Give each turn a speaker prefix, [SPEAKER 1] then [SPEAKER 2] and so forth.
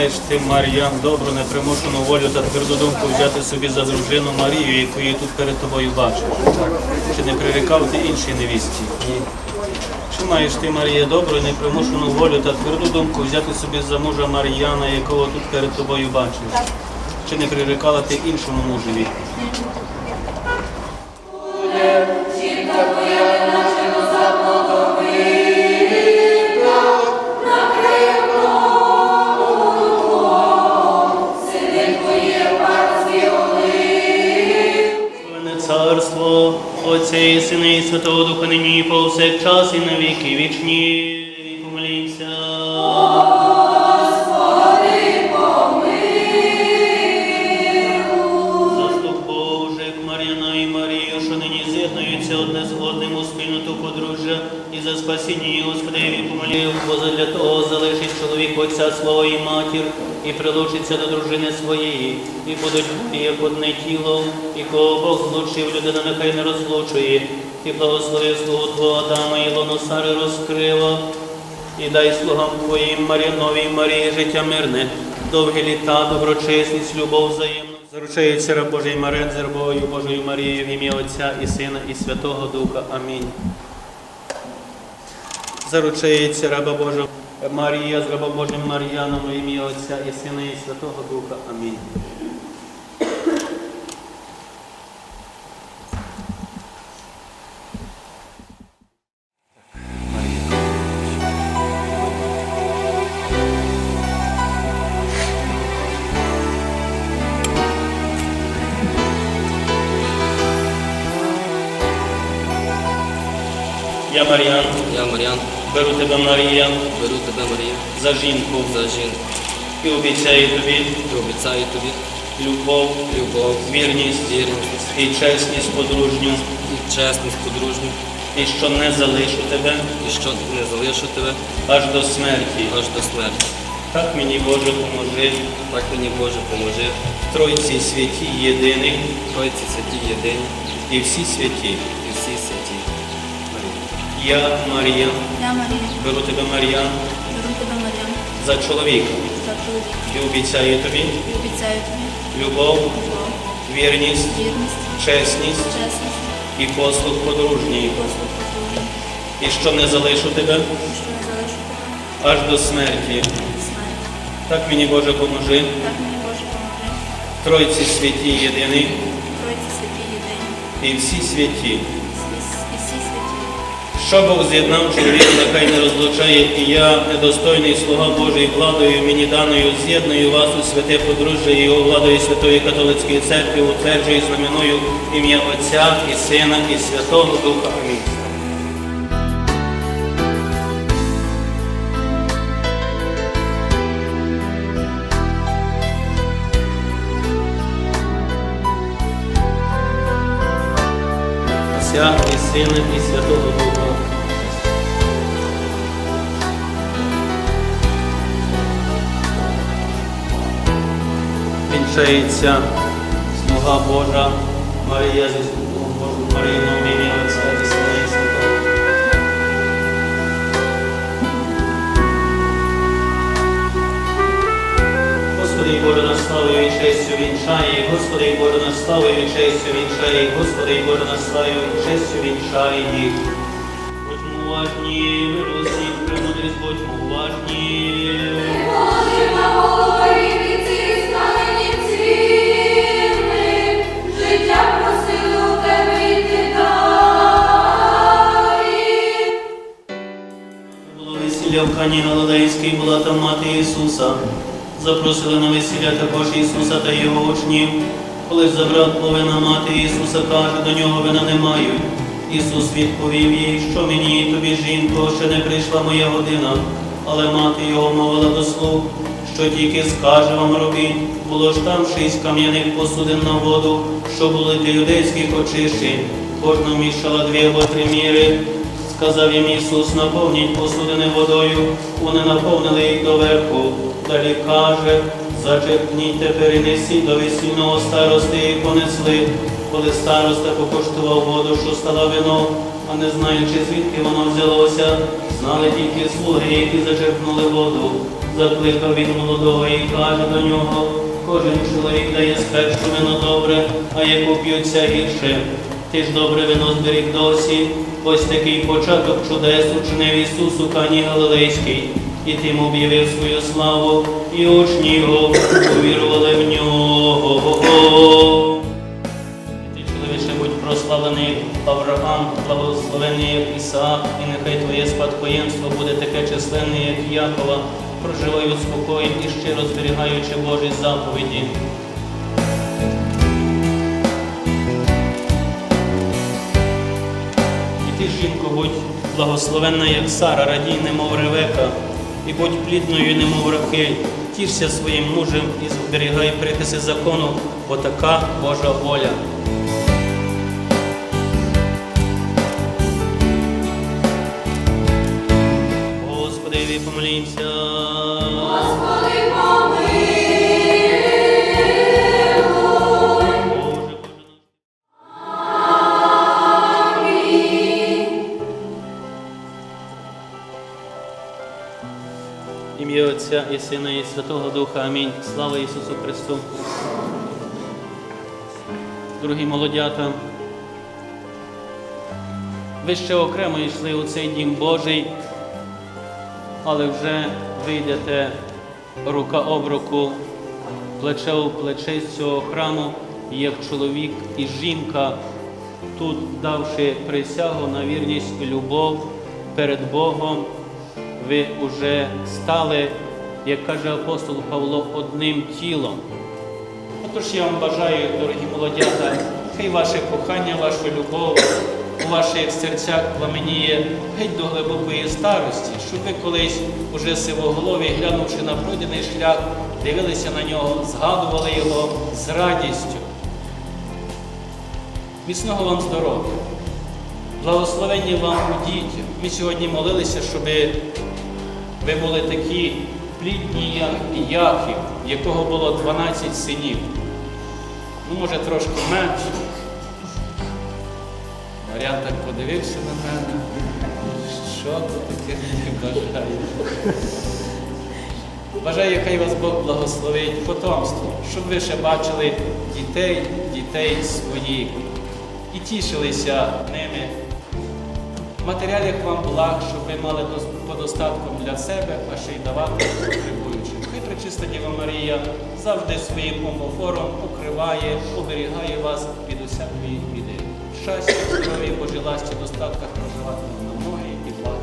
[SPEAKER 1] маєш ти, Марія, добру, непримушену волю та тверду думку взяти собі за дружину Марію, яку я тут перед тобою бачу? Чи не прирікав ти іншій невісті? Ні. Чи маєш ти, Марія, добру, непримушену волю та тверду думку взяти собі за мужа Мар'яна, якого тут перед тобою бачиш? Чи не прирікала ти іншому мужеві? Святого Духа нині і повсякчас і на віки вічні. Помолімся. Заступ Божих, Мар'яна і Марію, що нині з'єднуються одне з одним у спільноту подружжя і за спасіння її Господеві помолів, бо задля того залишить чоловік отця свого і матір, і прилучиться до дружини своєї, і будуть як одне тіло, і кого Бог злучив, людина нехай не розлучує, і благослови слугу Твого Адама, і лоно Сари розкрила. І дай слугам Твоїм Мар'янові і Марії життя мирне, довгі літа, доброчесність, любов взаємну. Заручається раб Божий Марен з рабою Божою Марією в ім'я Отця і Сина і Святого Духа. Амінь. Заручається раба Божа Марія з рабом Божим Мар'яном ім'я Отця і Сина і Святого Духа. Амінь. Я Мар'ян,
[SPEAKER 2] Я Мар'ян,
[SPEAKER 1] беру тебе, Марія,
[SPEAKER 2] беру тебе, Марія,
[SPEAKER 1] за жінку.
[SPEAKER 2] За жінку.
[SPEAKER 1] І обіцяю тобі
[SPEAKER 2] і обіцяю тобі
[SPEAKER 1] любов,
[SPEAKER 2] любов,
[SPEAKER 1] вірність
[SPEAKER 2] вірність.
[SPEAKER 1] і чесність подружню,
[SPEAKER 2] і чесність подружню,
[SPEAKER 1] і що не залишу тебе
[SPEAKER 2] і що не залишу тебе
[SPEAKER 1] аж до смерті.
[SPEAKER 2] аж до смерті.
[SPEAKER 1] Так мені Боже поможи,
[SPEAKER 2] Так мені Боже поможи,
[SPEAKER 1] Тройці святі єдиний
[SPEAKER 2] Тройці святі
[SPEAKER 1] святі.
[SPEAKER 2] і всі святі.
[SPEAKER 1] Я, Марія,
[SPEAKER 3] Я Марія,
[SPEAKER 1] беру тебе, Мар'ян,
[SPEAKER 3] беру тебе Мар'ян,
[SPEAKER 1] за чоловіка.
[SPEAKER 3] За чоловіка.
[SPEAKER 1] І обіцяю тобі
[SPEAKER 3] і обіцяю тобі
[SPEAKER 1] любов,
[SPEAKER 3] любов,
[SPEAKER 1] вірність,
[SPEAKER 3] вірність,
[SPEAKER 1] чесність
[SPEAKER 3] чесність
[SPEAKER 1] і послуг подружній,
[SPEAKER 3] і послуг послуження,
[SPEAKER 1] і що не залишу тебе?
[SPEAKER 3] І що не залишу тебе?
[SPEAKER 1] Аж до смерті. Так мені Боже поможи,
[SPEAKER 3] Так мені Боже поможи,
[SPEAKER 1] Тройці святі єдиний
[SPEAKER 3] Тройці святі єдині,
[SPEAKER 1] і всі святі. Що Бог з'єднав чоловік, нехай не розлучає, і я, недостойний слуга Божий, владою мені даною, з'єдную вас у святе подружжя і його владою Святої Католицької церкви, утверджую знаменою ім'я Отця і Сина і Святого Духа. Амінь. І Сина і Святого Духа. Вінчається слуга Божа Марія зі слугом Божим Маріїном в ім'я Отця і Сина і Святого. Господи Боже, наславою і честю вінчає, Господи Боже, наславою і честю вінчає, Господи Боже, наславою і честю вінчає. Будьмо уважні, виросні, премудрість, весілля в Кані Галилейській, була там мати Ісуса. Запросили на весілля також Ісуса та його учнів. Коли ж забрав половина мати Ісуса, каже, до нього вина не мають. Ісус відповів їй, що мені і тобі, жінко, ще не прийшла моя година. Але мати його мовила до слуг, що тільки скаже вам робіть. Було ж там шість кам'яних посудин на воду, що були для юдейських очищень. Кожна вміщала дві або три міри. Сказав їм Ісус, наповніть посудини водою, вони наповнили їх доверху. Далі каже, зачерпніть тепер і несіть до весільного старости і понесли. Коли староста покуштував воду, що стала вино, а не знаючи, звідки воно взялося, знали тільки слуги, які зачерпнули воду. Закликав він молодого і каже до нього, кожен чоловік дає спершу вино добре, а як уп'ються гірше. Ти ж добре вино зберіг досі. Ось такий початок чудес учинив Ісус у Кані Галилейській, і тим об'явив свою славу, і учні його увірували в нього. І ти, чоловіче, будь прославлений Авраам, благословений як Ісаак, і нехай твоє спадкоємство буде таке численне, як Якова, проживай у спокої і щиро зберігаючи Божі заповіді. Жінко, будь благословенна, як Сара, радій, немов Ревека, і будь плідною, немов Рахиль. Тішся своїм мужем і зберігай приписи закону, бо така Божа воля. Господи, помолімся. Ім'я Отця і Сина, і Святого Духа. Амінь. Слава Ісусу Христу. Дорогі молодята, ви ще окремо йшли у цей дім Божий, але вже вийдете рука об руку, плече у плече з цього храму, як чоловік і жінка, тут давши присягу на вірність і любов перед Богом, ви вже стали, як каже апостол Павло, одним тілом. Отож я вам бажаю, дорогі молодята, хай ваше кохання, ваша любов у ваших серцях пламеніє геть до глибокої старості, щоб ви колись уже сивоголові, глянувши на пройдений шлях, дивилися на нього, згадували його з радістю. Міцного вам здоров'я, благословення вам у дітях. Ми сьогодні молилися, щоб ви були такі плідні, як Яхів, в якого було 12 синів. Ну, може, трошки менше. Мар'ян так подивився на мене. Що ти таке мені бажаєш? Бажаю, хай вас Бог благословить потомство, щоб ви ще бачили дітей, дітей своїх і тішилися ними. Матеріал, вам благ, щоб ви мали по достатку для себе, а ще й давати потребуючим. Хай пречиста Діва Марія завжди своїм омофором укриває, оберігає вас від усякої біди. Щастя, здоров'я, Божій ласті, достатках проживатиме на ноги і благи.